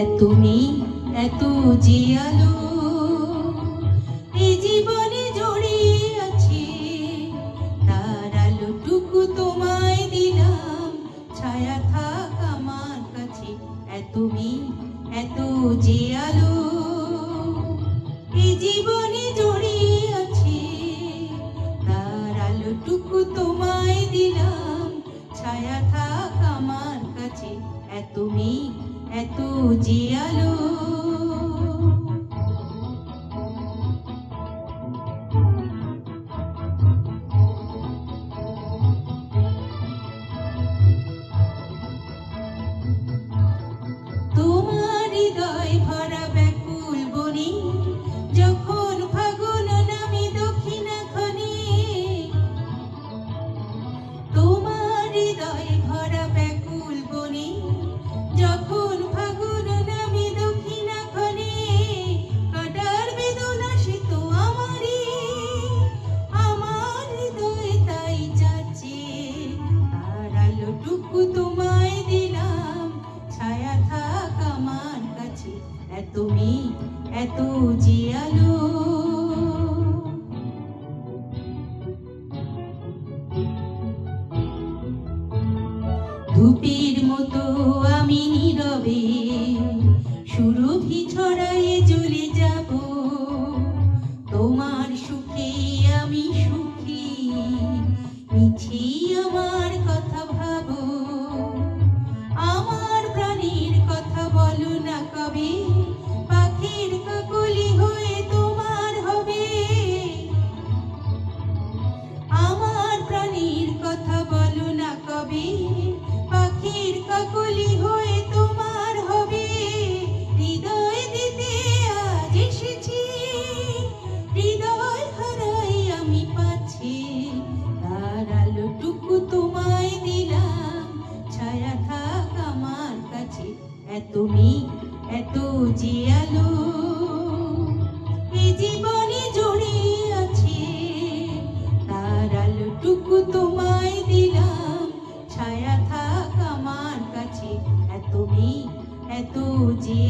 এত মেঘ এত আলো এই জীবনে জড়িয়ে আছে। তার আলোটুকু তোমায় দিলাম, ছায়া থাক আমার কাছে। এত মেঘ এত আলো এই জীবনে জড়িয়ে আছে। তার আলোটুকু তোমায় দিলাম, ছায়া থাক আমার কাছে। এত মেঘ এত যে আলো আমার কাছে এত মি এত জিয়ালো। ধূপের মতো আমি নীরবে সুরভি ছড়ায়ে চলে যাব খুঁজি আলো এই জীবনে জড়ে আছে তার আলোটুকু তোমায় দিলাম, ছায়া থাক আমার কাছে। এত মেয়ে, এত যে